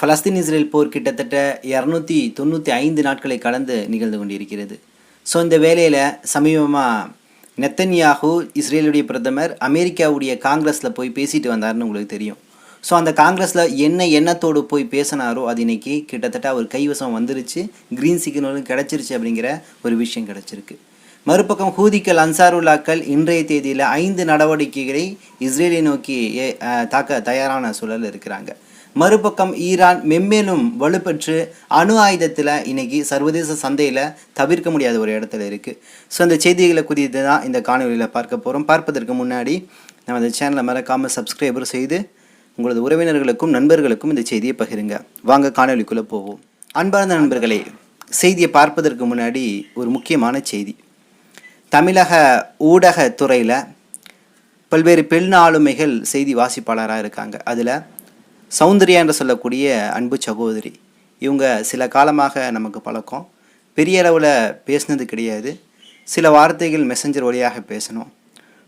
ஃபலஸ்தீன் Israel போர் கிட்டத்தட்ட இரநூத்தி தொண்ணூற்றி ஐந்து நாட்களை கடந்து நிகழ்ந்து கொண்டிருக்கிறது. ஸோ இந்த வேலையில் சமீபமாக நெத்தன்யாகு இஸ்ரேலுடைய பிரதமர் அமெரிக்காவுடைய காங்கிரஸில் போய் பேசிட்டு வந்தாருன்னு உங்களுக்கு தெரியும். ஸோ அந்த காங்கிரஸில் என்ன எண்ணத்தோடு போய் பேசினாரோ அது இன்னைக்கு கிட்டத்தட்ட அவர் கைவசம் வந்துருச்சு. க்ரீன் சிக்னலும் கிடச்சிருச்சு அப்படிங்கிற ஒரு விஷயம் கிடச்சிருக்கு. மறுபக்கம் ஹூதிக்கள் அன்சாருல்லாக்கள் இன்றைய தேதியில் ஐந்து நடவடிக்கைகளை இஸ்ரேலை நோக்கி தாக்க தயாரான சூழல் இருக்கிறாங்க. மறுபக்கம் ஈரான் மென்மேலும் வலுப்பெற்று அணு ஆயுதத்தில் இன்னைக்கு சர்வதேச சந்தையில் தவிர்க்க முடியாத ஒரு இடத்துல இருக்குது ஸோ அந்த செய்திகளை குறித்து தான் இந்த காணொலியில் பார்க்க போகிறோம் பார்ப்பதற்கு முன்னாடி நம்ம இந்த சேனலை மறக்காமல் சப்ஸ்கிரைபர் செய்து உங்களது உறவினர்களுக்கும் நண்பர்களுக்கும் இந்த செய்தியை பகிருங்க. வாங்க காணொலிக்குள்ளே போவோம். அன்பார்ந்த நண்பர்களே செய்தியை பார்ப்பதற்கு முன்னாடி ஒரு முக்கியமான செய்தி. தமிழக ஊடகத்துறையில் பல்வேறு பெண் ஆளுமைகள் செய்தி வாசிப்பாளராக இருக்காங்க. அதில் சௌந்தர்யா என்று சொல்லக்கூடிய அன்பு சகோதரி. இவங்க சில காலமாக நமக்கு பழக்கம். பெரிய அளவில் பேசினது கிடையாது. சில வார்த்தைகள் மெசஞ்சர் வழியாக பேசணும்.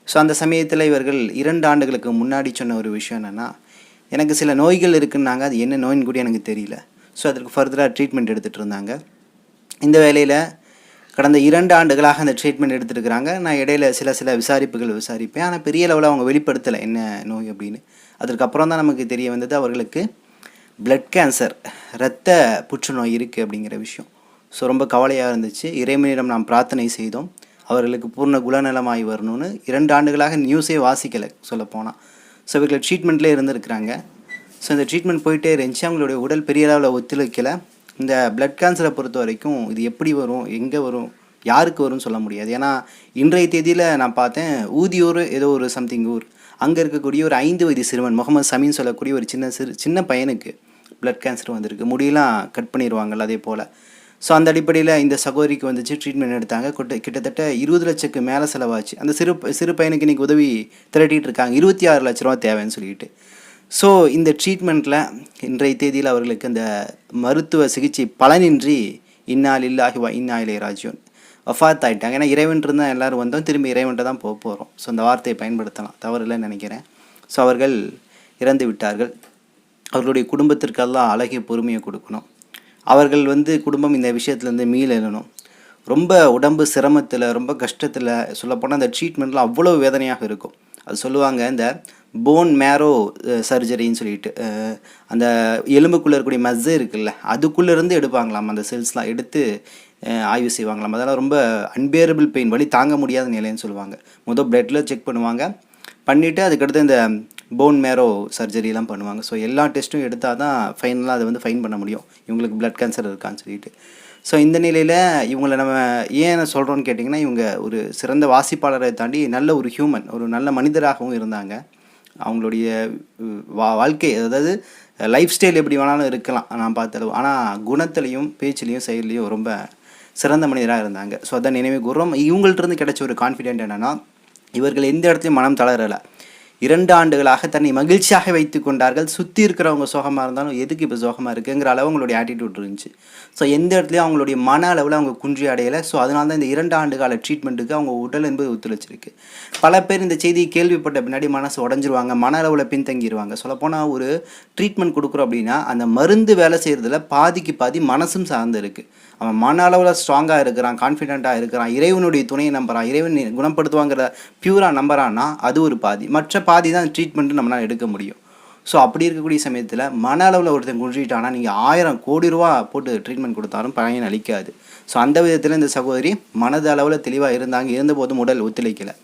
ஸோ அந்த சமயத்தில் இவர்கள் இரண்டு ஆண்டுகளுக்கு முன்னாடி சொன்ன ஒரு விஷயம் என்னென்னா எனக்கு சில நோய்கள் இருக்குன்னாங்க. அது என்ன நோயின்னு கூட எனக்கு தெரியல. ஸோ அதற்கு ஃபர்தராக ட்ரீட்மெண்ட் எடுத்துகிட்டு இருந்தாங்க. இந்த வேலையில் கடந்த இரண்டு ஆண்டுகளாக அந்த ட்ரீட்மெண்ட் எடுத்துருக்குறாங்க நான் இடையில சில சில விசாரிப்புகள் விசாரிப்பேன். ஆனால் பெரிய அளவில் அவங்க வெளிப்படுத்தலை என்ன நோய் அப்படின்னு. அதற்கப்புறம் தான் நமக்கு தெரிய வந்தது அவர்களுக்கு பிளட் கேன்சர் இரத்த புற்றுநோய் இருக்குது அப்படிங்கிற விஷயம். ஸோ ரொம்ப கவலையாக இருந்துச்சு. இறைவனிடம் நாம் பிரார்த்தனை செய்தோம். அவர்களுக்கு பூர்ண குணநலமாகி வரணும்னு. இரண்டு ஆண்டுகளாக நியூஸே வாசிக்கலை சொல்லப்போனால் ஸோ இவர்கள் ட்ரீட்மெண்ட்லேயே இருந்திருக்கிறாங்க. ஸோ இந்த ட்ரீட்மெண்ட் போயிட்டே இருந்துச்சு. அவங்களுடைய உடல் பெரிய அளவில் ஒத்துழைக்கலை. இந்த பிளட் கேன்சரை பொறுத்த வரைக்கும் இது எப்படி வரும் எங்கே வரும் யாருக்கு வரும்னு சொல்ல முடியாது. ஏன்னா இன்றைய தேதியில் நான் பார்த்தேன் ஊதியூர் ஏதோ ஒரு சம்திங் ஊர். அங்கே இருக்கக்கூடிய ஒரு ஐந்து வயது சிறுவன் முகமது சமீன் சொல்லக்கூடிய ஒரு சின்ன சிறு சின்ன பையனுக்கு பிளட் கேன்சர் வந்திருக்கு. முடியெல்லாம் கட் பண்ணிடுவாங்கள்ல அதே போல். ஸோ அந்த அடிப்படையில் இந்த சகோதரிக்கு வந்துச்சு ட்ரீட்மெண்ட் எடுத்தாங்க. கிட்டத்தட்ட இருபது லட்சத்துக்கு மேலே செலவாச்சு. அந்த சிறு சிறு பையனுக்கு இன்றைக்கி உதவி திரட்டிட்டு இருக்காங்க. இருபத்தி ஆறு லட்ச ரூபா தேவைன்னு சொல்லிட்டு. ஸோ இந்த ட்ரீட்மெண்ட்டில் இன்றைய தேதியில் அவர்களுக்கு அந்த மருத்துவ சிகிச்சை பலனின்றி இன்னால் இல்லாஹிவா இன்னாயிலே ராஜ்யோன். வஃபாத் ஆகிட்டாங்க ஏன்னா இறைவன் இருந்தால் எல்லாரும் வந்தோம் திரும்பி இறைவன்ட்டு தான் போக போகிறோம் ஸோ அந்த வார்த்தையை பயன்படுத்தலாம். தவறில்லைன்னு நினைக்கிறேன். ஸோ அவர்கள் இறந்து விட்டார்கள். அவர்களுடைய குடும்பத்திற்கெல்லாம் அழகிய பொறுமையை கொடுக்கணும். அவர்கள் வந்து குடும்பம் இந்த விஷயத்துலேருந்து மீள் எழணும். ரொம்ப உடம்பு சிரமத்தில் ரொம்ப கஷ்டத்தில் சொல்லப்போனால் அந்த ட்ரீட்மெண்ட்லாம் அவ்வளோ வேதனையாக இருக்கும். அது சொல்லுவாங்க இந்த போன் மேரோ சர்ஜரின்னு சொல்லிட்டு அந்த எலும்புக்குள்ளே இருக்கக்கூடிய மஸ்ஸு இருக்குல்ல அதுக்குள்ளேருந்து எடுப்பாங்களாம் அந்த செல்ஸ்லாம் எடுத்து ஆய்வு செய்வாங்களாம். அதெல்லாம் ரொம்ப அன்பேரபிள் பெயின் வலி தாங்க முடியாத நிலைன்னு சொல்லுவாங்க. முதல் பிளட்டில் செக் பண்ணுவாங்க. பண்ணிவிட்டு அதுக்கடுத்து இந்த போன் மேரோ சர்ஜரிலாம் பண்ணுவாங்க. ஸோ எல்லா டெஸ்ட்டும் எடுத்தால் தான் ஃபைனலாக அதை வந்து ஃபைன் பண்ண முடியும். இவங்களுக்கு பிளட் கேன்சர் இருக்கான்னு சொல்லிட்டு. ஸோ இந்த நிலையில் இவங்களை நம்ம ஏன் சொல்கிறோன்னு கேட்டிங்கன்னா இவங்க ஒரு சிறந்த வாசிப்பாளரை தாண்டி நல்ல ஒரு ஹியூமன் ஒரு நல்ல மனிதராகவும் இருந்தாங்க. அவங்களுடைய வா வாழ்க்கை அதாவது லைஃப் ஸ்டைல் எப்படி வேணாலும் இருக்கலாம். நான் பார்த்தளவு ஆனால் குணத்துலேயும் பேச்சுலேயும் செயல்லையும் ரொம்ப சிறந்த மனிதராக இருந்தாங்க. ஸோ அதான் நினைவு கூறுறோம் இவங்கள்ட்ட இருந்து கிடைச்ச ஒரு கான்ஃபிடென்ட் என்னென்னா இவர்கள் எந்த இடத்துலையும் மனம் தளரலை. இரண்டு ஆண்டுகளாக தன்னை மகிழ்ச்சியாக வைத்து கொண்டார்கள். சுற்றி இருக்கிறவங்க சோகமாக இருந்தாலும் எதுக்கு இப்போ சோகமாக இருக்குங்கிற அளவு அவங்களுடைய ஆட்டிடியூட் இருந்துச்சு. ஸோ எந்த இடத்துலையும் அவங்களுடைய மன அளவில் அவங்க குன்றி அடையலை. ஸோ அதனால தான் இந்த இரண்டு ஆண்டு கால ட்ரீட்மெண்ட்டுக்கு அவங்க உடல் என்பது ஒத்துழைச்சிருக்கு. பல பேர் இந்த செய்தியை கேள்விப்பட்ட பின்னாடி மனசு உடஞ்சிருவாங்க மன அளவில் பின்தங்கிடுவாங்க சொல்லப்போனால் ஒரு ட்ரீட்மெண்ட் கொடுக்குறோம் அப்படின்னா அந்த மருந்து வேலை செய்கிறதுல பாதிக்கு பாதி மனசும் சார்ந்து இருக்குது அவன் மன அளவில் ஸ்ட்ராங்காக இருக்கிறான் கான்ஃபிடென்ட்டாக இருக்கிறான் இறைவனுடைய துணையை நம்புகிறான் இறைவன் குணப்படுத்துவாங்கிற பியூராக நம்புறான்னா அது ஒரு பாதி. மற்ற பாதி தான் ட்ரீட்மெண்ட்டு நம்மளால் எடுக்க முடியும். ஸோ அப்படி இருக்கக்கூடிய சமயத்தில் மன அளவில் ஒருத்தன் குன்றிட்டானா நீங்கள் ஆயிரம் கோடி ரூபா போட்டு ட்ரீட்மெண்ட் கொடுத்தாலும் பயன் அளிக்காது. ஸோ அந்த விதத்தில் இந்த சகோதரி மனது அளவில் தெளிவாக இருந்தாங்க. இருந்தபோதும் உடல் ஒத்துழைக்கலை.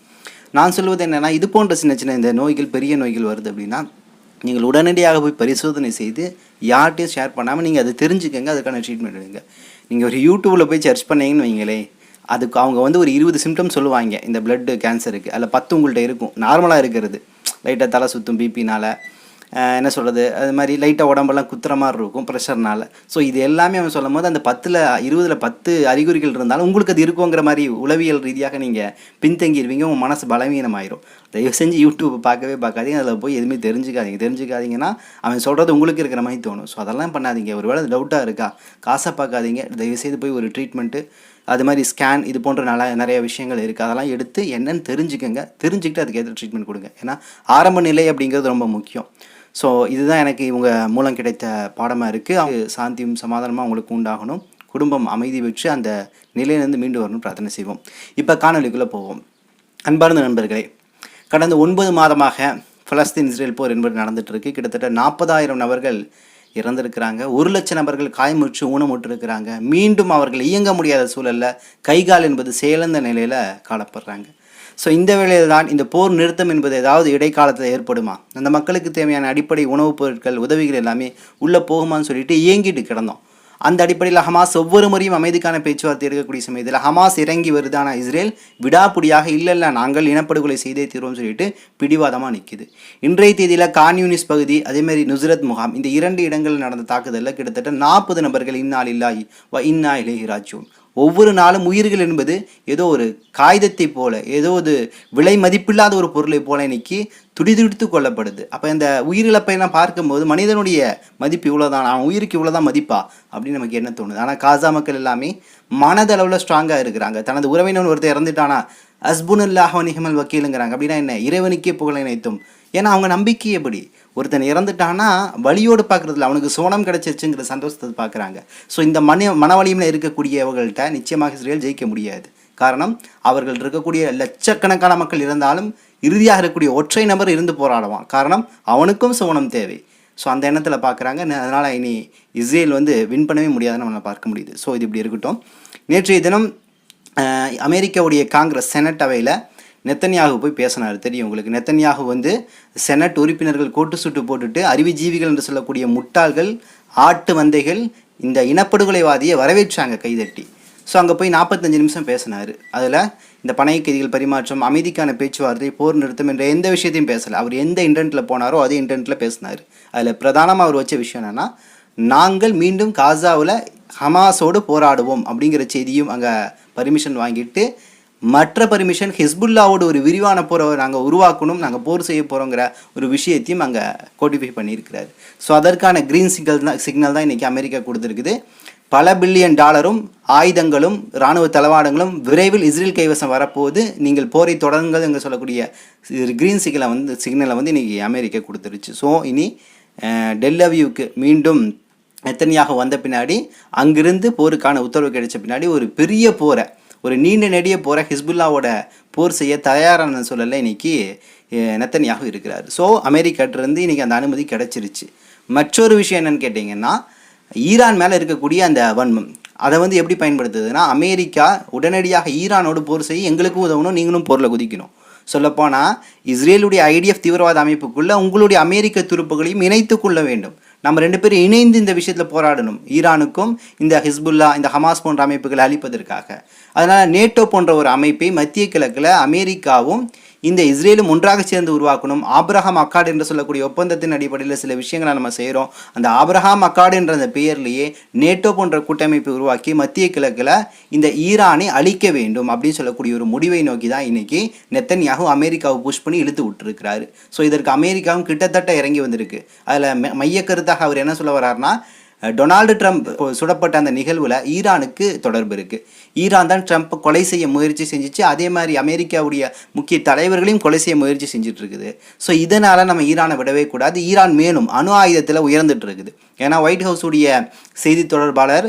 நான் சொல்வது என்னென்னா இது போன்ற சின்ன சின்ன இந்த நோய்கள் பெரிய நோய்கள் வருது அப்படின்னா நீங்கள் உடனடியாக போய் பரிசோதனை செய்து யார்கிட்டையும் ஷேர் பண்ணாமல் நீங்கள் அதை தெரிஞ்சுக்கங்க அதுக்கான ட்ரீட்மெண்ட் எடுங்க. நீங்கள் ஒரு யூடியூப்பில் போய் சர்ச் பண்ணீங்கன்னு வைங்களேன் அதுக்கு அவங்க வந்து ஒரு இருபது சிம்டம் சொல்லுவாங்க. இந்த பிளட்டு கேன்சருக்கு அதில் பத்து உங்கள்கிட்ட இருக்கும். நார்மலாக இருக்கிறது. லைட்டாக தலை சுற்றும் பிபினால் என்ன சொல்கிறது அது மாதிரி லைட்டாக உடம்பெல்லாம் குத்துற மாதிரி இருக்கும் ப்ரெஷர்னால் ஸோ இது எல்லாமே அவன் சொல்லும் போது அந்த பத்தில் இருபதில் பத்து அறிகுறிகள் இருந்தாலும் உங்களுக்கு அது இருக்குங்கிற மாதிரி உளவியல் ரீதியாக நீங்கள் பின்தங்கிடுவீங்க உங்கள் மனசு பலவீனமாயிரும். தயவு செஞ்சு யூடியூப் பார்க்கவே பார்க்காதீங்க அதில் போய் எதுவுமே தெரிஞ்சுக்காதீங்க. தெரிஞ்சுக்காதீங்கன்னா அவன் சொல்கிறது உங்களுக்கு இருக்கிற மாதிரி தோணும். ஸோ அதெல்லாம் பண்ணாதீங்க. ஒரு வேளை டவுட்டாக இருக்கா? காசை பார்க்காதீங்க. தயவு செய்து போய் ஒரு ட்ரீட்மெண்ட்டு அது மாதிரி ஸ்கேன் இது போன்ற நல்ல நிறைய விஷயங்கள் இருக்குது அதெல்லாம் எடுத்து என்னன்னு தெரிஞ்சுக்கங்க. தெரிஞ்சுக்கிட்டு அதுக்கேற்ற ட்ரீட்மெண்ட் கொடுங்க. ஏன்னா ஆரம்ப நிலை அப்படிங்கிறது ரொம்ப முக்கியம். ஸோ இதுதான் எனக்கு இவங்க மூலம் கிடைத்த பாடமாக இருக்குது சாந்தியும் சமாதானமாக அவங்களுக்கு உண்டாகணும். குடும்பம் அமைதி பெற்று அந்த நிலையிலேருந்து மீண்டு வரணும் பிரார்த்தனை செய்வோம். இப்போ காணொலிக்குள்ளே போவோம். அன்பார்ந்த நண்பர்களே கடந்த ஒன்பது மாதமாக பலஸ்தீன் இஸ்ரேல் போர் என்பது நடந்துட்டு இருக்கு. கிட்டத்தட்ட நாற்பதாயிரம் நபர்கள் இறந்திருக்கிறாங்க. ஒரு லட்சம் நபர்கள் காயமுற்று ஊனமுற்று இருக்கிறாங்க மீண்டும் அவர்கள் இயங்க முடியாத சூழலில் கைகால் என்பது செயலந்த நிலையில் காணப்படுறாங்க. ஸோ இந்த வேளையில் தான் இந்த போர் நிறுத்தம் என்பது ஏதாவது இடைக்காலத்தில் ஏற்படுமா? அந்த மக்களுக்கு தேவையான அடிப்படை உணவுப் பொருட்கள் உதவிகள் எல்லாமே உள்ளே போகுமான்னு சொல்லிட்டு இயங்கிட்டு கிடந்தோம். அந்த அடிப்படையில் ஹமாஸ் ஒவ்வொரு முறையும் அமைதிக்கான பேச்சுவார்த்தை எடுக்கக்கூடிய சமயத்தில் ஹமாஸ் இறங்கி வருதான இஸ்ரேல்? விடாப்புடியாக இல்லை இல்லை நாங்கள் இனப்படுகொலை செய்தே தீர்வோம்னு சொல்லிட்டு பிடிவாதமாக நிற்குது இன்றைய தேதியில் கான்யூனிஸ் பகுதி அதேமாரி நுஸ்ரத் முகாம் இந்த இரண்டு இடங்களில் நடந்த தாக்குதலில் கிட்டத்தட்ட நாற்பது நபர்கள் இந்நாள் இல்லாயி வ இன்னா இலேஹி ராஜூன் ஒவ்வொரு நாளும் உயிர்கள் என்பது ஏதோ ஒரு காகிதத்தை போல ஏதோ ஒரு விலை மதிப்பில்லாத ஒரு பொருளை போல இன்னைக்கு துடிதுடித்து கொள்ளப்படுது. அப்போ இந்த உயிரிழப்பை எல்லாம் பார்க்கும்போது மனிதனுடைய மதிப்பு இவ்வளோதான் அவன் உயிருக்கு இவ்வளோதான் மதிப்பா? அப்படின்னு நமக்கு என்ன தோணுது? ஆனால் காசா மக்கள் எல்லாமே மனதளவில் ஸ்ட்ராங்காக இருக்கிறாங்க. தனது உறவினர் ஒருத்தர் இறந்துட்டானா அஸ்புனுல்லாஹ் நிஹமல் வக்கீலுங்கிறாங்க. அப்படின்னா என்ன? இறைவனுக்கே புகழை நினைத்தும் ஏன்னா அவங்க நம்பிக்கை எப்படி? ஒருத்தன் இறந்துட்டானா வழியோடு பார்க்குறதுல அவனுக்கு சோனம் கிடச்சிருச்சுங்கிற சந்தோஷத்தை பார்க்குறாங்க. ஸோ இந்த மன மனவழியில் இருக்கக்கூடியவர்கள்ட்ட நிச்சயமாக இஸ்ரேல் ஜெயிக்க முடியாது. காரணம் அவர்கள் இருக்கக்கூடிய லட்சக்கணக்கான மக்கள் இருந்தாலும் இறுதியாக இருக்கக்கூடிய ஒற்றை நபர் இருந்து போராடுவான். காரணம் அவனுக்கும் சோனம் தேவை. ஸோ அந்த எண்ணத்தில் பார்க்குறாங்க. அதனால் இனி இஸ்ரேல் வந்து வின் பண்ணவே முடியாதுன்னு நம்மளை பார்க்க முடியுது. ஸோ இது இப்படி இருக்கட்டும். நேற்றைய தினம் அமெரிக்காவுடைய காங்கிரஸ் செனட் அவையில் நெத்தன்யாகு போய் பேசினார். தெரியும் உங்களுக்கு. நெத்தன்யாகு வந்து செனட் உறுப்பினர்கள் கோட்டு சுட்டு போட்டுட்டு அறிவுஜீவிகள் என்று சொல்லக்கூடிய முட்டாள்கள் ஆட்டு மந்தைகள் இந்த இனப்படுகொலைவாதியை வரவேற்றாங்க கைதட்டி. ஸோ அங்கே போய் நாற்பத்தஞ்சு நிமிஷம் பேசினார். அதில் இந்த பணைய கைதிகள் பரிமாற்றம் அமைதிக்கான பேச்சுவார்த்தை போர் நிறுத்தம் என்ற எந்த விஷயத்தையும் பேசலை. அவர் எந்த இன்டென்ட்டில் போனாரோ அதே இன்டென்ட்டில் பேசினார். அதில் பிரதானமாக அவர் வச்ச விஷயம் என்னென்னா நாங்கள் மீண்டும் காசாவில் ஹமாஸோடு போராடுவோம் அப்படிங்கிற செய்தியும் அங்கே பர்மிஷன் வாங்கிட்டு மற்ற பர்மிஷன் ஹிஸ்புல்லாவோட ஒரு விரிவான போரை நாங்கள் உருவாக்கணும் நாங்கள் போர் செய்ய போகிறோங்கிற ஒரு விஷயத்தையும் அங்கே கோட்டிஃபை பண்ணியிருக்கிறாரு. ஸோ அதற்கான க்ரீன் சிக்னல் தான் சிக்னல் தான் இன்றைக்கி அமெரிக்கா கொடுத்துருக்குது. பல பில்லியன் டாலரும் ஆயுதங்களும் இராணுவ தளவாடங்களும் விரைவில் இஸ்ரேல் கைவசம் வரப்போகுது. நீங்கள் போரை தொடருங்கள் என்று சொல்லக்கூடிய க்ரீன் சிக்னலை வந்து சிக்னலை வந்து இன்றைக்கி அமெரிக்கா கொடுத்துருச்சு. ஸோ இனி டெல்லவியூக்கு மீண்டும் எத்தனையாக வந்த பின்னாடி அங்கிருந்து போருக்கான உத்தரவு கிடைச்ச பின்னாடி ஒரு பெரிய போரை ஒரு நீண்ட நெடிய போகிற ஹிஸ்புல்லாவோட போர் செய்ய தயாரான சூழலில் இன்றைக்கி நெத்தனியாக இருக்கிறார். ஸோ அமெரிக்காட்டிருந்து இன்னைக்கு அந்த அனுமதி கிடைச்சிருச்சு. மற்றொரு விஷயம் என்னென்னு கேட்டிங்கன்னா ஈரான் மேலே இருக்கக்கூடிய அந்த வன்மம். அதை வந்து எப்படி பயன்படுத்துதுன்னா அமெரிக்கா உடனடியாக ஈரானோடு போர் செய்ய எங்களுக்கும் உதவணும் நீங்களும் போரில் குதிக்கணும். சொல்லப்போனால் இஸ்ரேலுடைய ஐடிஎஃப் தீவிரவாத அமைப்புக்குள்ளே உங்களுடைய அமெரிக்க துருப்புகளையும் இணைத்து கொள்ள வேண்டும். நம்ம ரெண்டு பேரும் இணைந்து இந்த விஷயத்தில் போராடணும். ஈரானுக்கும் இந்த ஹிஸ்புல்லா இந்த ஹமாஸ் போன்ற அமைப்புகளை அழிப்பதற்காக. அதனால் நேட்டோ போன்ற ஒரு அமைப்பை மத்திய கிழக்கில் அமெரிக்காவும் இந்த இஸ்ரேலும் ஒன்றாக சேர்ந்து உருவாக்கணும். ஆப்ரஹாம் அக்காடு என்று சொல்லக்கூடிய ஒப்பந்தத்தின் அடிப்படையில் சில விஷயங்களை நம்ம செய்கிறோம் அந்த ஆப்ரஹாம் அக்காடு என்ற அந்த பெயர்லேயே நேட்டோ போன்ற கூட்டமைப்பை உருவாக்கி மத்திய கிழக்கில் இந்த ஈரானை அழிக்க வேண்டும் அப்படின்னு சொல்லக்கூடிய ஒரு முடிவை நோக்கி தான் இன்னைக்கு நெத்தன்யாகு அமெரிக்காவை புஷ் பண்ணி இழுத்து விட்டுருக்கிறாரு. ஸோ இதற்கு அமெரிக்காவும் கிட்டத்தட்ட இறங்கி வந்திருக்கு. அதில் மைய கருத்தாக அவர் என்ன சொல்ல வர்றாருன்னா டொனால்டு ட்ரம்ப் சுடப்பட்ட அந்த நிகழ்வில் ஈரானுக்கு தொடர்பு இருக்குது ஈரான் தான் ட்ரம்ப் கொலை செய்ய முயற்சி செஞ்சுச்சு. அதே மாதிரி அமெரிக்காவுடைய முக்கிய தலைவர்களையும் கொலை செய்ய முயற்சி செஞ்சுட்டு இருக்குது ஸோ இதனால் நம்ம ஈரானை விடவே கூடாது. ஈரான் மேலும் அணு ஆயுதத்தில் உயர்ந்துட்டு இருக்குது ஏன்னா ஒயிட் ஹவுஸுடைய செய்தி தொடர்பாளர்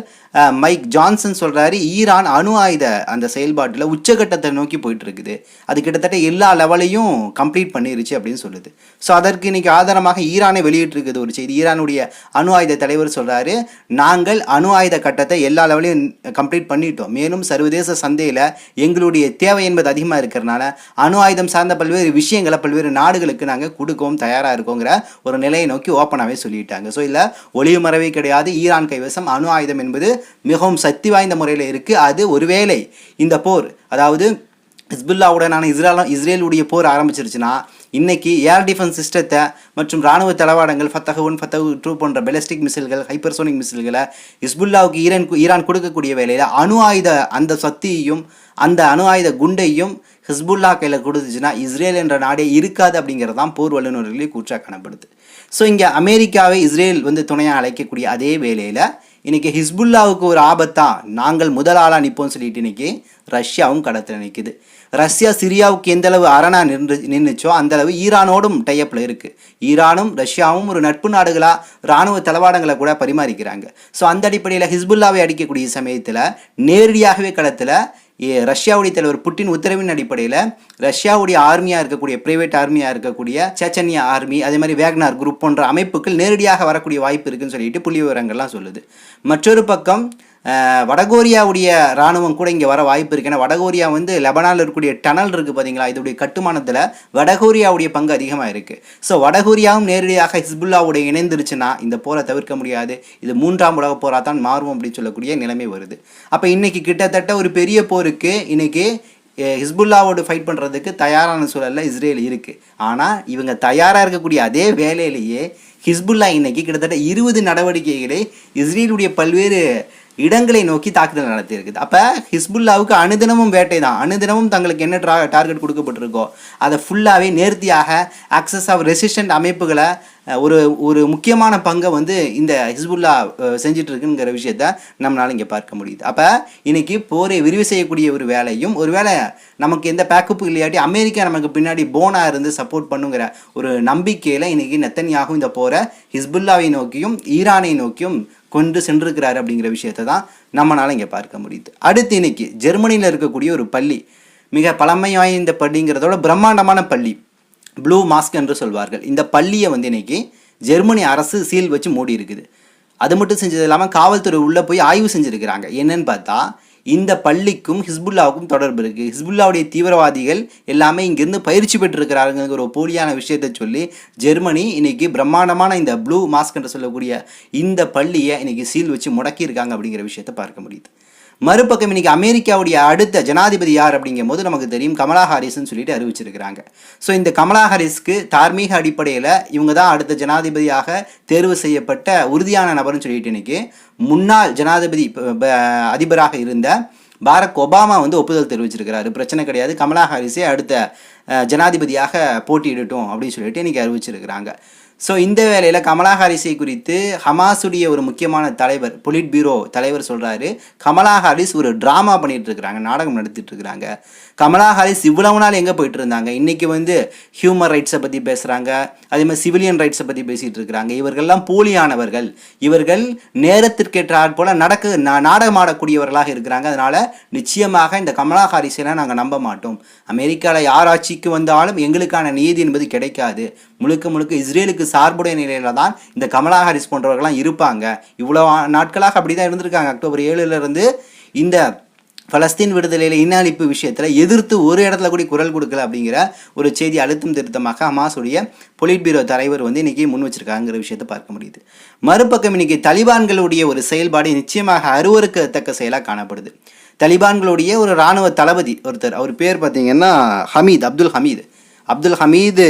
மைக் ஜான்சன் சொல்கிறாரு ஈரான் அணு ஆயுத அந்த செயல்பாட்டில் உச்சகட்டத்தை நோக்கி போயிட்டுருக்குது. அது கிட்டத்தட்ட எல்லா லெவலையும் கம்ப்ளீட் பண்ணிருச்சு அப்படின்னு சொல்லுது. ஸோ அதற்கு இன்றைக்கி ஆதாரமாக ஈரானை வெளியிட்டிருக்குது ஒரு செய்தி. ஈரானுடைய அணு ஆயுத தலைவர் சொல்கிறாரு நாங்கள் அணு ஆயுத கட்டத்தை எல்லா லெவலையும் கம்ப்ளீட் பண்ணிட்டோம். மேலும் சர்வதேச சந்தையில் எங்களுடைய தேவை என்பது அதிகமாக இருக்கிறனால அணு ஆயுதம் சார்ந்த பல்வேறு விஷயங்களை பல்வேறு நாடுகளுக்கு நாங்கள் கொடுக்கவும் தயாராக இருக்கோங்கிற ஒரு நிலையை நோக்கி ஓப்பனாகவே சொல்லிட்டாங்க. ஸோ இல்லை ஒளிவு மறைவே கிடையாது. ஈரான் கைவசம் அணு ஆயுதம் என்பது மிகவும் சக்தி வாய்ந்த முறையில் இருக்குது அது ஒருவேளை இந்த போர் அதாவது ஹிஸ்புல்லாவுடனான இஸ்ரேலும் இஸ்ரேலுடைய போர் ஆரம்பிச்சிருச்சுன்னா இன்னைக்கு ஏர் டிஃபென்ஸ் சிஸ்டத்தை மற்றும் ராணுவ தளவாடங்கள் ஃபத்தகு ஒன் ஃபத்தகு டூ போன்ற பெலஸ்டிக் மிசில்கள் ஹைப்பர்சோனிக் மிசில்களை ஹிஸ்புல்லாவுக்கு ஈரான் ஈரான் கொடுக்கக்கூடிய வேலையில் அணு ஆயுத அந்த சக்தியையும் அந்த அணு ஆயுத குண்டையும் ஹிஸ்புல்லா கையில் கொடுத்துச்சுன்னா இஸ்ரேல் என்ற நாடே இருக்காது அப்படிங்கிறது தான் போர் வல்லுநர்களே கூற்றாக காணப்படுது. ஸோ இங்கே அமெரிக்காவை இஸ்ரேல் வந்து துணையாக அழைக்கக்கூடிய அதே வேலையில் இன்றைக்கி ஹிஸ்புல்லாவுக்கு ஒரு ஆபத்தா? நாங்கள் முதல் ஆளாக நிற்போம்னு சொல்லிட்டு இன்றைக்கி ரஷ்யாவும் கடத்தில் நிற்குது ரஷ்யா சிரியாவுக்கு எந்த அளவு அரணா நின்று நின்றுச்சோ அந்த அளவு ஈரானோடும் டைப்பில் இருக்குது ஈரானும் ரஷ்யாவும் ஒரு நட்பு நாடுகளாக இராணுவ தளவாடங்களை கூட பரிமாறிக்கிறாங்க. ஸோ அந்த அடிப்படையில் ஹிஸ்புல்லாவை அடிக்கக்கூடிய சமயத்தில் நேரடியாகவே கடத்தில் ரஷ்யாவுடைய தலைவர் புட்டின் உத்தரவின் அடிப்படையில் ரஷ்யாவுடைய ஆர்மியாக இருக்கக்கூடிய பிரைவேட் ஆர்மியாக இருக்கக்கூடிய சேச்சன்யா ஆர்மி அதே மாதிரி வேக்னார் குரூப் போன்ற அமைப்புகள் நேரடியாக வரக்கூடிய வாய்ப்பு இருக்குன்னு சொல்லிட்டு புள்ளி விவரங்கள்லாம் சொல்லுது. மற்றொரு பக்கம் வடகொரியாவுடைய ராணுவம் கூட இங்கே வர வாய்ப்பு இருக்கு. ஏன்னா வடகோரியா வந்து லெபனானில் இருக்கக்கூடிய டனல் இருக்குது பார்த்தீங்களா இதோடைய கட்டுமானத்தில் வடகொரியாவுடைய பங்கு அதிகமாக இருக்குது ஸோ வடகொரியாவும் நேரடியாக ஹிஸ்புல்லாவுடைய இணைந்துருச்சுன்னா இந்த போரை தவிர்க்க முடியாது. இது மூன்றாம் உலக போராக தான் மாறும் அப்படின்னு சொல்லக்கூடிய நிலைமை வருது. அப்போ இன்றைக்கி கிட்டத்தட்ட ஒரு பெரிய போருக்கு இன்றைக்கி ஹிஸ்புல்லாவோடு ஃபைட் பண்ணுறதுக்கு தயாரான சூழலில் இஸ்ரேல் இருக்குது ஆனால் இவங்க தயாராக இருக்கக்கூடிய அதே வேலையிலேயே ஹிஸ்புல்லா இன்னைக்கு கிட்டத்தட்ட இருபது நடவடிக்கைகளை இஸ்ரேலுடைய பல்வேறு இடங்களை நோக்கி தாக்குதல் நடத்தியிருக்குது. அப்போ ஹிஸ்புல்லாவுக்கு அனுதினமும் வேட்டை தான் அனுதினமும் தங்களுக்கு என்ன ட்ரா டார்கெட் கொடுக்கப்பட்டிருக்கோ அதை ஃபுல்லாகவே நேர்த்தியாக ஆக்சஸ் ஆஃப் ரெசிஸ்டன்ட் அமைப்புகளை ஒரு ஒரு முக்கியமான பங்கை வந்து இந்த ஹிஸ்புல்லா அஹ், செஞ்சுட்டு இருக்குங்கிற விஷயத்த நம்மளால் இங்கே பார்க்க முடியுது. அப்போ இன்றைக்கி போரை விரிவு செய்யக்கூடிய ஒரு வேலையும் ஒரு வேலை நமக்கு எந்த பேக்கப்பும் இல்லையாட்டி அமெரிக்கா நமக்கு பின்னாடி போனா இருந்து சப்போர்ட் பண்ணுங்கிற ஒரு நம்பிக்கையில் இன்றைக்கி நெத்தனியாகும் இந்த போரை ஹிஸ்புல்லாவை நோக்கியும் ஈரானை நோக்கியும் கொண்டு சென்றிருக்கிறாரு அப்படிங்கிற விஷயத்தை தான் நம்மளால் இங்கே பார்க்க முடியுது. அடுத்து இன்னைக்கு ஜெர்மனியில் இருக்கக்கூடிய ஒரு பள்ளி மிக பழமை வாய்ந்த பள்ளிங்கிறதோட பிரம்மாண்டமான பள்ளி ப்ளூ மாஸ்க் என்று சொல்வார்கள். இந்த பள்ளியை வந்து இன்னைக்கு ஜெர்மனி அரசு சீல் வச்சு மூடி இருக்குது அது மட்டும் செஞ்சது இல்லாமல் காவல்துறை உள்ளே போய் ஆய்வு செஞ்சுருக்கிறாங்க. என்னன்னு பார்த்தா இந்த பள்ளிக்கும் ஹிஸ்புல்லாவுக்கும் தொடர்பு இருக்குது ஹிஸ்புல்லாவுடைய தீவிரவாதிகள் எல்லாமே இங்கேருந்து பயிற்சி பெற்றிருக்கிறாருங்கிற ஒரு போலியான விஷயத்தை சொல்லி ஜெர்மனி இன்னைக்கு பிரம்மாண்டமான இந்த ப்ளூ மாஸ்க் என்று சொல்லக்கூடிய இந்த பள்ளியை இன்னைக்கு சீல் வச்சு முடக்கியிருக்காங்க அப்படிங்கிற விஷயத்தை பார்க்க முடியுது. மறுபக்கம் இன்னைக்கு அமெரிக்காவுடைய அடுத்த ஜனாதிபதி யார் அப்படிங்கும் போது நமக்கு தெரியும் கமலா ஹாரிஸ்ன்னு சொல்லிட்டு அறிவிச்சிருக்கிறாங்க. ஸோ இந்த கமலா ஹாரிஸ்க்கு தார்மீக அடிப்படையில் இவங்க தான் அடுத்த ஜனாதிபதியாக தேர்வு செய்யப்பட்ட உறுதியான நபர்னு சொல்லிட்டு இன்னைக்கு முன்னாள் ஜனாதிபதி அதிபராக இருந்த பாரக் ஒபாமா வந்து ஒப்புதல் தெரிவிச்சிருக்கிறாரு. பிரச்சனை கிடையாது கமலா ஹாரிஸே அடுத்த ஜனாதிபதியாக போட்டியிடட்டும் அப்படின்னு சொல்லிட்டு இன்னைக்கு அறிவிச்சிருக்கிறாங்க. ஸோ இந்த வேளையில் கமலா ஹாரிஸை குறித்து ஹமாஸுடைய ஒரு முக்கியமான தலைவர் பொலிட் பியூரோ தலைவர் சொல்கிறாரு கமலா ஹாரிஸ் ஒரு ட்ராமா பண்ணிகிட்டு இருக்கிறாங்க நாடகம் நடத்திட்டு இருக்கிறாங்க கமலா ஹாரிஸ் இவ்வளவு நாள் எங்கே போயிட்டு இருந்தாங்க இன்றைக்கி வந்து ஹியூமன் ரைட்ஸை பற்றி பேசுகிறாங்க அதே மாதிரி சிவிலியன் ரைட்ஸை பற்றி பேசிகிட்டு இருக்கிறாங்க இவர்கள்லாம் போலியானவர்கள். இவர்கள் நேரத்திற்கேற்ற போல நடக்க நா- நாடகமாடக்கூடியவர்களாக இருக்கிறாங்க. அதனால் நிச்சயமாக இந்த கமலா ஹாரிஸெல்லாம் நாங்கள் நம்ப மாட்டோம். அமெரிக்காவில் யார் ஆட்சிக்கு வந்தாலும் எங்களுக்கான நீதி என்பது கிடைக்காது. முழுக்க முழுக்க இஸ்ரேலுக்கு சார்புடைய நிலையில் தான் இந்த கமலா ஹாரிஸ் போன்றவர்கள்லாம் இருப்பாங்க. இவ்வளோ நாட்களாக அப்படி தான் இருந்திருக்காங்க. அக்டோபர் ஏழுலேருந்து இந்த பலஸ்தீன் விடுதலையில் இன்னழிப்பு விஷயத்தில் எதிர்த்து ஒரு இடத்துல கூட குரல் கொடுக்கல அப்படிங்கிற ஒரு செய்தி அழுத்தம் திருத்தமாக ஹமாஸுடைய பொலிட் பீரோ தலைவர் வந்து இன்றைக்கி முன் வச்சிருக்காங்கிற விஷயத்தை பார்க்க முடியுது. மறுபக்கம் இன்னைக்கு தலிபான்களுடைய ஒரு செயல்பாடு நிச்சயமாக அருவருக்கத்தக்க செயலாக காணப்படுது. தலிபான்களுடைய ஒரு இராணுவ தளபதி ஒருத்தர் அவர் பேர் பார்த்தீங்கன்னா ஹமீத் அப்துல் ஹமீது. அப்துல் ஹமீது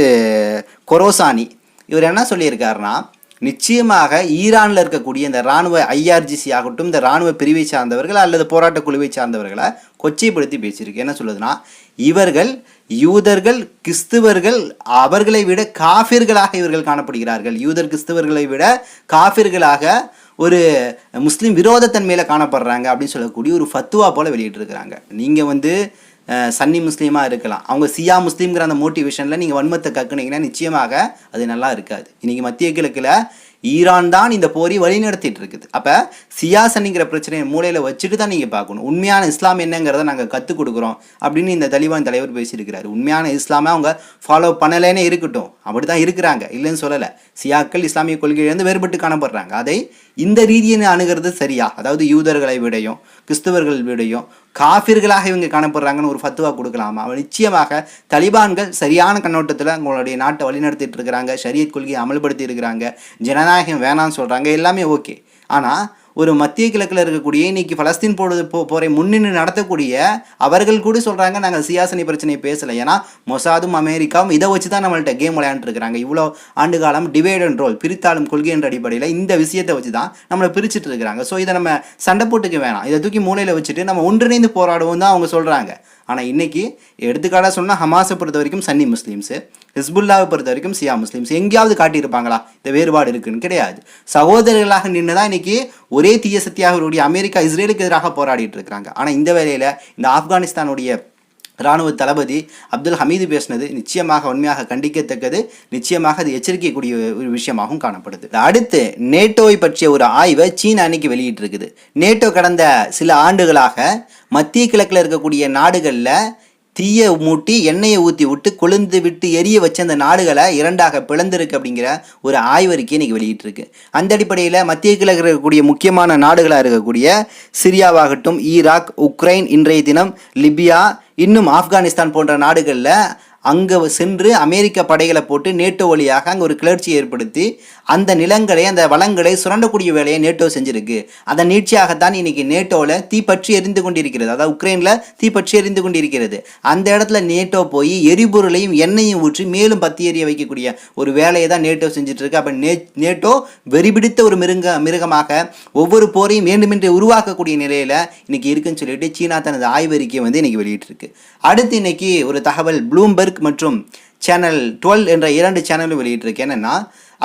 கொரோசானி. இவர் என்ன சொல்லியிருக்காருன்னா நிச்சயமாக ஈரானில் இருக்கக்கூடிய இந்த இராணுவ ஐஆர்ஜிசி ஆகட்டும் இந்த இராணுவ பிரிவை சார்ந்தவர்கள் அல்லது போராட்ட குழுவை சார்ந்தவர்களை கொச்சைப்படுத்தி பேசியிருக்கு. என்ன சொல்லுதுன்னா இவர்கள் யூதர்கள் கிறிஸ்துவர்கள் அவர்களை விட காஃபிர்களாக இவர்கள் காணப்படுகிறார்கள். யூதர் கிறிஸ்துவர்களை விட காஃபிர்களாக ஒரு முஸ்லீம் விரோதத்தன்மையில் காணப்படுறாங்க அப்படின்னு சொல்லக்கூடிய ஒரு ஃபத்துவா போல் வெளியிட்டிருக்கிறாங்க. நீங்கள் வந்து சன்னி முஸ்லீமாக இருக்கலாம். அவங்க சியா முஸ்லீம்ங்கிற அந்த மோட்டிவேஷனில் நீங்கள் வன்மத்தை கக்குனீங்கன்னா நிச்சயமாக அது நல்லா இருக்காது. இன்றைக்கி மத்திய கிழக்கில் ஈரான் தான் இந்த போரை வழிநடத்திட்டு இருக்குது அப்போ சியா சன்னிங்கிற பிரச்சனையை மூலையில் வச்சுட்டு தான் நீங்கள் பார்க்கணும். உண்மையான இஸ்லாம் என்னங்கிறத நாங்கள் கற்றுக் கொடுக்குறோம் அப்படின்னு இந்த தலிபான் தலைவர் பேசியிருக்கிறாரு. உண்மையான இஸ்லாமை அவங்க ஃபாலோ பண்ணலைன்னு இருக்கட்டும். அப்படி தான் இருக்கிறாங்க. இல்லைன்னு சொல்லலை. சியாக்கள் இஸ்லாமிய கொள்கையிலேருந்து வேறுபட்டு காணப்படுறாங்க. அதை இந்த ரீதியை அணுகிறது சரியா? அதாவது யூதர்களை விடையும் கிறிஸ்தவர்கள் விடையும் காஃபிர்களாக இவங்க காணப்படுறாங்கன்னு ஒரு ஃபத்துவா கொடுக்கலாமா? அவ நிச்சயமாக தலிபான்கள் சரியான கண்ணோட்டத்தில் உங்களுடைய நாட்டை வழிநடத்திட்டு இருக்கிறாங்க ஷரியத் கொள்கையை அமல்படுத்தி இருக்கிறாங்க ஜனநாயகம் வேணாம்னு சொல்கிறாங்க எல்லாமே ஓகே. ஆனால் ஒரு மத்திய கிழக்கில் இருக்கக்கூடிய இன்னைக்கு பலஸ்தீன் போடுறது போ போரை முன்னின்று நடத்தக்கூடிய அவர்கள் கூட சொல்கிறாங்க நாங்கள் சியாசனி பிரச்சனையை பேசலை. ஏன்னா மொசாதும் அமெரிக்காவும் இதை வச்சு தான் நம்மள்ட்ட கேம் விளையாண்டுருக்காங்க இவ்வளோ ஆண்டு காலம் டிவைட் அண்ட் ரோல் பிரித்தாளும் கொள்கை என்ற அடிப்படையில் இந்த விஷயத்தை வச்சு தான் நம்மளை பிரிச்சுட்டு இருக்கிறாங்க. ஸோ இதை நம்ம சண்டை போட்டுக்க வேணாம். இதை தூக்கி மூலையில் வச்சுட்டு நம்ம ஒன்றிணைந்து போராடுவோம் தான் அவங்க சொல்கிறாங்க ஆனால் இன்னைக்கு எடுத்துக்காட்டாக சொன்னால் ஹமாஸை பொறுத்த வரைக்கும் சன்னி முஸ்லீம்ஸு ஹிஸ்புல்லாவை பொறுத்த வரைக்கும் சியா முஸ்லீம்ஸ். எங்கேயாவது காட்டியிருப்பாங்களா? இந்த வேறுபாடு இருக்குன்னு கிடையாது. சகோதரர்களாக நின்று தான் இன்றைக்கி ஒரே தீய சக்தியாக அமெரிக்கா இஸ்ரேலுக்கு எதிராக போராடிட்டு இருக்கிறாங்க. ஆனால் இந்த வேலையில் இந்த ஆப்கானிஸ்தானுடைய இராணுவ தளபதி அப்துல் ஹமீது பேசினது நிச்சயமாக உண்மையாக கண்டிக்கத்தக்கது. நிச்சயமாக அது எச்சரிக்கக்கூடிய ஒரு விஷயமாகவும் காணப்படுது. அடுத்து நேட்டோவை பற்றிய ஒரு ஆய்வை சீனா அன்னைக்கு வெளியிட்டிருக்குது. நேட்டோ கடந்த சில ஆண்டுகளாக மத்திய கிழக்கில் இருக்கக்கூடிய நாடுகளில் தீயை மூட்டி எண்ணெயை ஊற்றி விட்டு கொழுந்து விட்டு எரிய வச்ச அந்த நாடுகளை இரண்டாக பிளந்திருக்கு அப்படிங்கிற ஒரு ஆய்வறிக்கை இன்னைக்கு வெளியிட்டிருக்கு. அந்த அடிப்படையில் மத்திய கிழக்கில் இருக்கக்கூடிய முக்கியமான நாடுகளாக இருக்கக்கூடிய சிரியாவாகட்டும் ஈராக் உக்ரைன் இன்றைய தினம் லிபியா இன்னும் ஆப்கானிஸ்தான் போன்ற நாடுகளில் அங்கே சென்று அமெரிக்க படைகளை போட்டு நேட்டோ வழியாக அங்கே ஒரு கிளர்ச்சியை ஏற்படுத்தி அந்த நிலங்களை அந்த வளங்களை சுரண்டக்கூடிய வேலையை நேட்டோ செஞ்சிருக்கு. அதன் நீட்சியாகத்தான் இன்னைக்கு நேட்டோவில் தீப்பற்றி எரிந்து கொண்டிருக்கிறது. அதாவது உக்ரைனில் தீப்பற்றி எரிந்து கொண்டிருக்கிறது. அந்த இடத்துல நேட்டோ போய் எரிபொருளையும் எண்ணெயும் ஊற்றி மேலும் பத்தி எறிய வைக்கக்கூடிய ஒரு வேலையை தான் நேட்டோ செஞ்சுட்டு இருக்கு அப்போ நே நேட்டோ வெறிபிடித்த ஒரு மிருங்க மிருகமாக ஒவ்வொரு போரையும் வேண்டுமென்றே உருவாக்கக்கூடிய நிலையில் இன்னைக்கு இருக்குன்னு சொல்லிட்டு சீனா தனது ஆய்வறிக்கையை வந்து இன்னைக்கு வெளியிட்டிருக்கு அடுத்து இன்னைக்கு ஒரு தகவல் ப்ளூம்பெர்க் மற்றும் சேனல் டுவெல் என்ற இரண்டு சேனலும் வெளியிட்டிருக்கு. என்னன்னா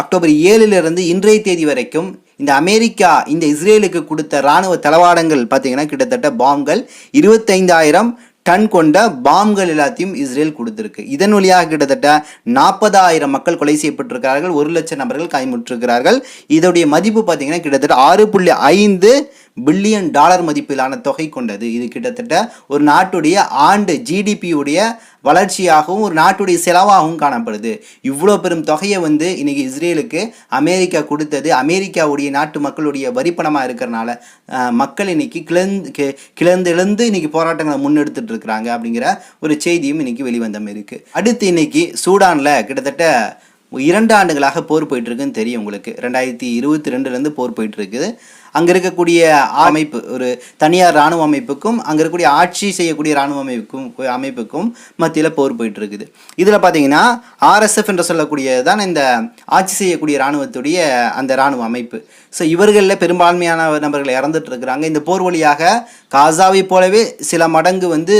அக்டோபர் ஏழிலிருந்து இன்றைய தேதி வரைக்கும் இந்த அமெரிக்கா இந்த இஸ்ரேலுக்கு கொடுத்த இராணுவ தளவாடங்கள் பார்த்தீங்கன்னா கிட்டத்தட்ட பாம்கள் இருபத்தைந்தாயிரம் டன் கொண்ட பாம்கள் எல்லாத்தையும் இஸ்ரேல் கொடுத்துருக்கு. இதன் வழியாக கிட்டத்தட்ட நாற்பதாயிரம் மக்கள் கொலை செய்யப்பட்டிருக்கிறார்கள். ஒரு லட்சம் நபர்கள் கைமுற்றிருக்கிறார்கள் இதோடைய மதிப்பு பார்த்தீங்கன்னா கிட்டத்தட்ட ஆறு புள்ளி ஐந்து பில்லியன் டாலர் மதிப்பிலான தொகை கொண்டது. இது கிட்டத்தட்ட ஒரு நாட்டுடைய ஆண்டு ஜிடிபியுடைய வளர்ச்சியாகவும் ஒரு நாட்டுடைய செலவாகவும் காணப்படுது. இவ்வளோ பெரும் தொகையை வந்து இன்னைக்கு இஸ்ரேலுக்கு அமெரிக்கா கொடுத்தது. அமெரிக்காவுடைய நாட்டு மக்களுடைய வரிப்பணமாக இருக்கிறனால மக்கள் இன்னைக்கு கிளந்து கிளந்தெழுந்து இன்னைக்கு போராட்டங்களை முன்னெடுத்துட்டு இருக்கிறாங்க அப்படிங்கிற ஒரு செய்தியும் இன்னைக்கு வெளிவந்த மாதிரி இருக்கு. அடுத்து இன்னைக்கு சூடானில் கிட்டத்தட்ட இரண்டு ஆண்டுகளாக போர் போயிட்டுருக்குன்னு தெரியும் உங்களுக்கு. ரெண்டாயிரத்தி இருபத்தி ரெண்டுலேருந்து போர் போயிட்டு இருக்குது. அங்கே இருக்கக்கூடிய அமைப்பு ஒரு தனியார் இராணுவ அமைப்புக்கும் அங்கே இருக்கக்கூடிய ஆட்சி செய்யக்கூடிய இராணுவ அமைப்புக்கும் அமைப்புக்கும் மத்தியில் போர் போயிட்டு இருக்குது இதில் பார்த்தீங்கன்னா ஆர்எஸ்எஃப் என்று சொல்லக்கூடியது தான் இந்த ஆட்சி செய்யக்கூடிய இராணுவத்துடைய அந்த இராணுவ அமைப்பு. ஸோ இவர்களில் பெரும்பான்மையான நபர்கள் இறந்துட்டு இருக்கிறாங்க இந்த போர் வழியாக காசாவை போலவே சில மடங்கு வந்து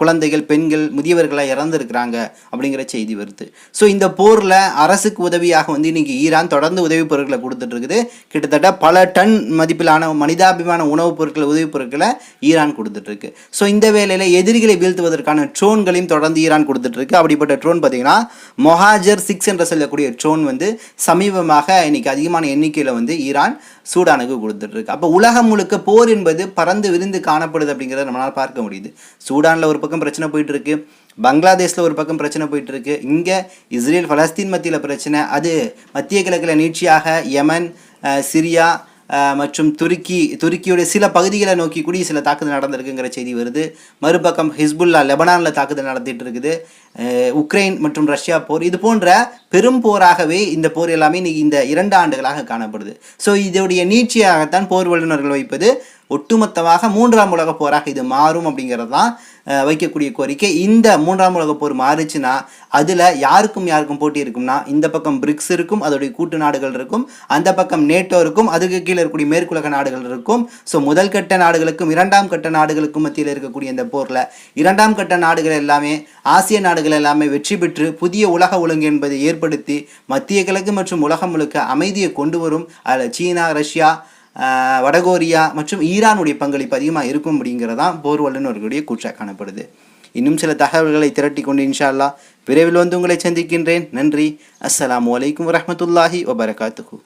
குழந்தைகள் பெண்கள் முதியவர்களாக இறந்துருக்கிறாங்க அப்படிங்கிற செய்தி வருது. ஸோ இந்த போரில் அரசுக்கு உதவியாக வந்து இன்றைக்கி ஈரான் தொடர்ந்து உதவி பொருட்களை கொடுத்துட்ருக்குது கிட்டத்தட்ட பல டன் மதிப்பு மதிப்பிலான மனிதாபிமான உணவுப் பொருட்களை உதவிப் பொருட்களை ஈரான் கொடுத்துட்ருக்கு. ஸோ இந்த வேலையில் எதிரிகளை வீழ்த்துவதற்கான ட்ரோன்களையும் தொடர்ந்து ஈரான் கொடுத்துட்ருக்கு. அப்படிப்பட்ட ட்ரோன் பார்த்தீங்கன்னா மொஹாஜர் சிக்ஸ் என்ற சொல்லக்கூடிய ட்ரோன் வந்து சமீபமாக இன்னைக்கு அதிகமான எண்ணிக்கையில் வந்து ஈரான் சூடானுக்கு கொடுத்துட்ருக்கு. அப்போ உலகம் முழுக்க போர் என்பது பறந்து விரிந்து காணப்படுது அப்படிங்கிறத நம்மளால் பார்க்க முடியுது. சூடானில் ஒரு பக்கம் பிரச்சனை போயிட்டுருக்கு பங்களாதேஷில் ஒரு பக்கம் பிரச்சனை போயிட்டுருக்கு இங்கே இஸ்ரேல் பலஸ்தீன் மத்தியில் பிரச்சனை அது மத்திய கிழக்கில் நீட்சியாக யமன் சிரியா மற்றும் துருக்கி துருக்கியுடைய சில பகுதிகளை நோக்கி கூடிய சில தாக்குதல் நடந்திருக்குங்கிற செய்தி வருது. மறுபக்கம் ஹிஸ்புல்லா லெபனானில் தாக்குதல் நடத்திட்டு இருக்குது. உக்ரைன் மற்றும் ரஷ்யா போர். இது போன்ற பெரும் போராகவே இந்த போர் எல்லாமே இன்னைக்கு இந்த இரண்டு ஆண்டுகளாக காணப்படுது. ஸோ இதோடைய நீட்சியாகத்தான் போர் வல்லுநர்கள் வைப்பது ஒட்டுமொத்தமாக மூன்றாம் உலக போராக இது மாறும் அப்படிங்கிறது தான் வைக்கக்கூடிய கோரிக்கை. இந்த மூன்றாம் உலக போர் மாறுச்சுன்னா அதில் யாருக்கும் யாருக்கும் போட்டி இருக்கும்னா இந்த பக்கம் பிரிக்ஸ் இருக்கும் அதோடைய கூட்டு நாடுகள் இருக்கும் அந்த பக்கம் நேட்டோ இருக்கும் அதுக்கு கீழே இருக்கக்கூடிய மேற்குலக நாடுகள் இருக்கும். ஸோ முதல் கட்ட நாடுகளுக்கும் இரண்டாம் கட்ட நாடுகளுக்கும் மத்தியில் இருக்கக்கூடிய இந்த போரில் இரண்டாம் கட்ட நாடுகள் எல்லாமே ஆசிய நாடுகள் எல்லாமே வெற்றி பெற்று புதிய உலக ஒழுங்கு என்பதை ஏற்படுத்தி மத்திய கிழக்கு மற்றும் உலகம் முழுக்க அமைதியை கொண்டு வரும் அதில் சீனா ரஷ்யா வடகொரியா மற்றும் ஈரானுடைய பங்களிப்பு அதிகமாக இருக்கும் அப்படிங்கிறதான் போர் வல்லுநர்களுடைய கூற்றாக காணப்படுது. இன்னும் சில தகவல்களை திரட்டி கொண்டு இன்ஷால்லா விரைவில் வந்து உங்களை சந்திக்கின்றேன். நன்றி. அஸ்லாம் அலைக்கும் வரமத்துல்லாஹி வபரகாத்துஹூ.